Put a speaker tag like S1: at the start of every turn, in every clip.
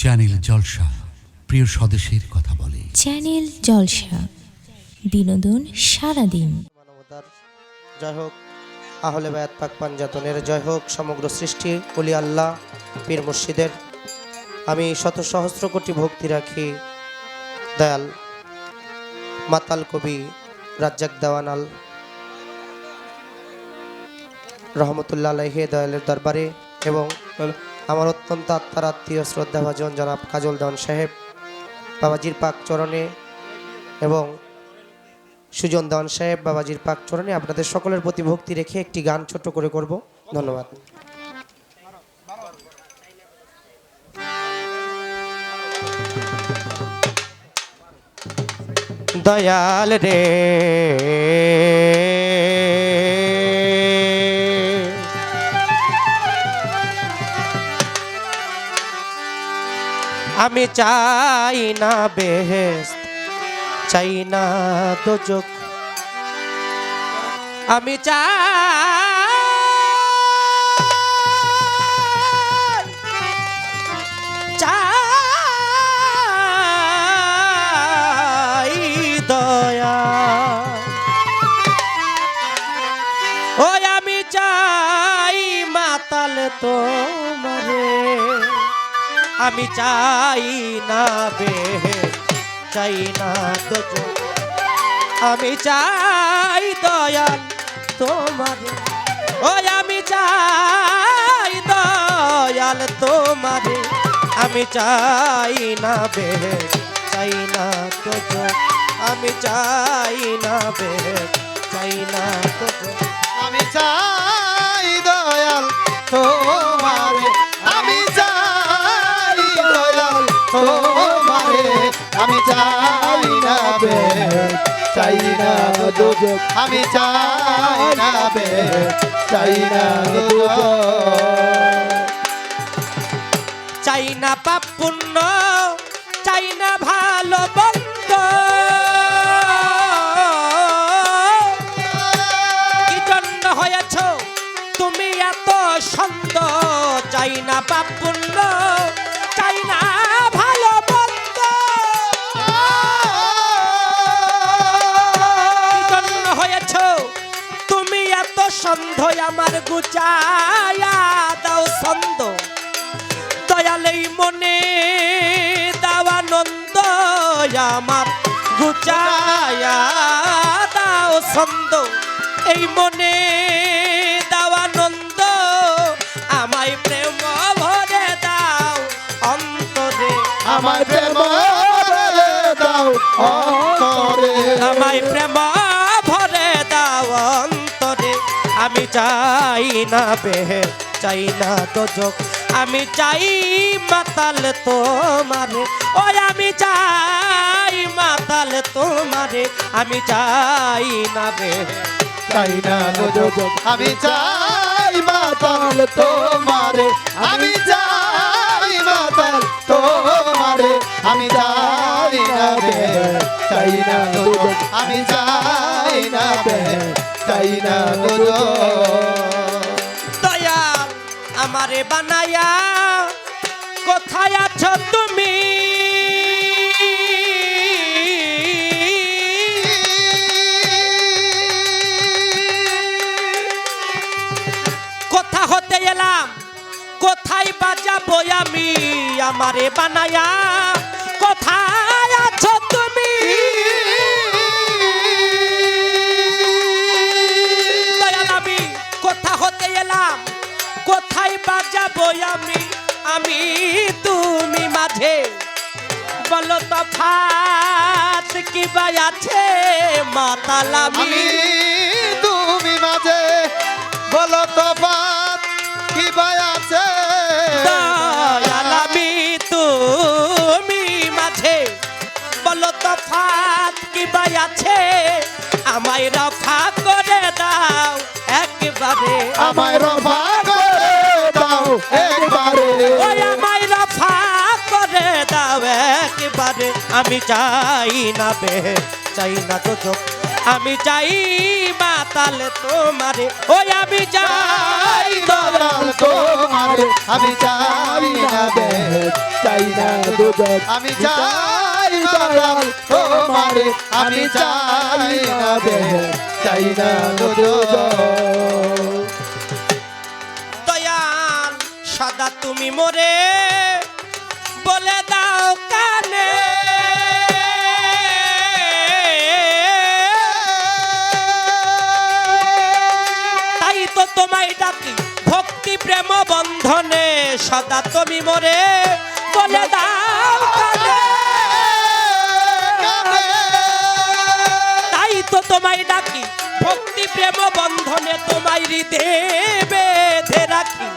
S1: Channel জলসা প্রিয় স্বদেশের কথা বলে।
S2: চ্যানেল জলসা বিনোদন সারাদিন।
S3: মানবতার জয় হোক আহলে বায়াত পাক পাঞ্জাতনের জয় হোক সমগ্র সৃষ্টি অলি আল্লাহ পীর মুর্শিদের। আমি শত সহস্র কোটি ভক্তি রাখি দয়াল মাতাল কবি রাজ্জাক দেওয়ানাল। রহমতুল্লাহ আলাইহে দয়ালের দরবারে এবং আমার অত্যন্ত আত্মার আত্মীয়, শ্রদ্ধাভাজন জনাব কাজল দেওয়ান সাহেব, বাবাজির পাক চরণে এবং সুজন দেওয়ান সাহেব, বাবাজির পাক চরণে আপনাদের সকলের প্রতি ভক্তি রেখে একটি গান ছোট করে করব। ধন্যবাদ। দয়াল রে আমি চাই না বেহেস্ত চাই না দোজক। আমি চাই দয়া। ওই আমি চাই মাতাল তোমারে। আমি চাই না বেহেস্ত চাই না দোজক আমি চাই দয়াল তোমার। ওই আমি চাই দয়াল তোমার। আমি চাই না বে চাই না তো আমি চাই না বে চাই না তো
S4: আমি চাই আমি চাই না বে, চাই না দুজক। আমি চাই না বে, চাই না
S3: চাই না পাপ চাই না ভালো বন্ধ। হয়েছ? তুমি এত সন্দ চাই না পাপ সন্ধ আমার গুচায়া দাও সন্দ দয়ালেই মনে দাওয়ানন্দ আমার গুচায়া দাও ছন্দ। এই মনে দাওয়ানন্দ আমায় প্রেম ভরে দাও অন্তরে।
S4: আমার প্রেম ভরে দাও অন্তরে।
S3: আমায় প্রেম ভরে দাও আমি চাই না বেহে চাই না দোজক আমি চাই মাতাল তোমারে, ওই আমি চাই মাতাল তোমারে। আমি চাই না বেহে
S4: চাই না দুজক আমি চাই মাতাল তোমারে, আমি চাই মাতাল তোমারে। আমি চাই না বে, চাই না দুজক আমি চাই না বে, চাই না দুজক
S3: আমারে বানায়া। কোথায় আছো তুমি? কোথা হতে এলাম কোথায় বাজাবো আমি? আমারে বানায়া। কোথায় বাজাবো আমি আমি তুমি মাঝে। বলো তো ফাত কি বাই আছে মাতাল আমি
S4: তুমি মাঝে বলো তো বাত কি বাই আছে?
S3: দয়াল আমি তুমি মাঝে। বলো তো ফাত কি বাই আছে? আমায় রফা করে দাও একবারে।
S4: আমায় রফা
S3: আমি চাই না বে চাই না তো চোখ। আমি চাই মাতাল তোমারে। ওই আমি চাই
S4: দয়াল তোমারে। আমি চাই না বেদ চাই না দুজক আমি চাই দয়াল তোমারে। আমি চাই না বেদ চাই না দুজক
S3: দয়াল সদা তুমি মোরে। বলে তোমায় ভক্তি প্রেম বন্ধনে সদা তুমি মোরে। বলে দাও তাই তো তোমায় ডাকি, ভক্তি প্রেম বন্ধনে তোমায় হৃদে বেঁধে রাখি।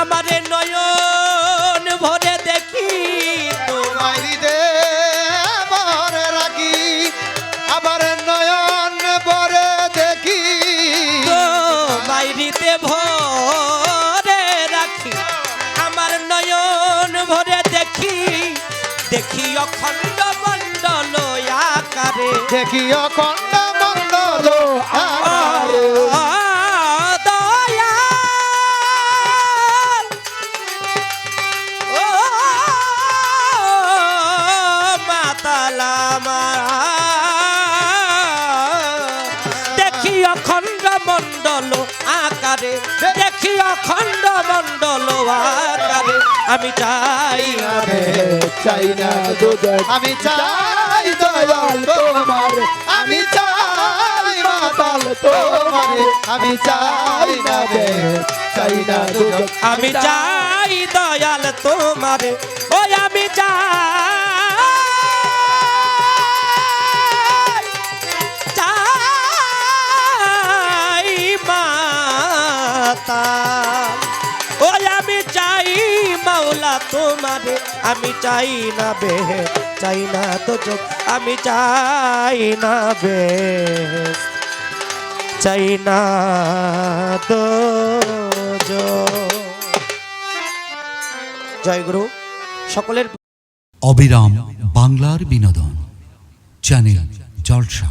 S3: আমারে নয়ন ভরে দেখি। তোমায়
S4: তোমারি দেখি
S3: অখণ্ড মণ্ডল আকারে।
S4: দেখি অখণ্ড মণ্ডল আকারে।
S3: দেখি অখণ্ড মণ্ডল আকারে দেখি অখণ্ড মণ্ডল আকারে আমি চাই না
S4: চাই না দুজক আমি চাই দয়াল তোমার। আমি চাই মাতাল তোমার। আমি চাই না রে। চাই না দুজক
S3: আমি চাই দয়াল তোমার। ওই আমি চাই মাওলা তোমারে, আমি চাই না বে, চাই না তো চোখ, আমি চাই না বে, চাই না তো জয় গুরু, সকলের
S1: অবিরাম বাংলার বিনোদন, চ্যানেল জলসা।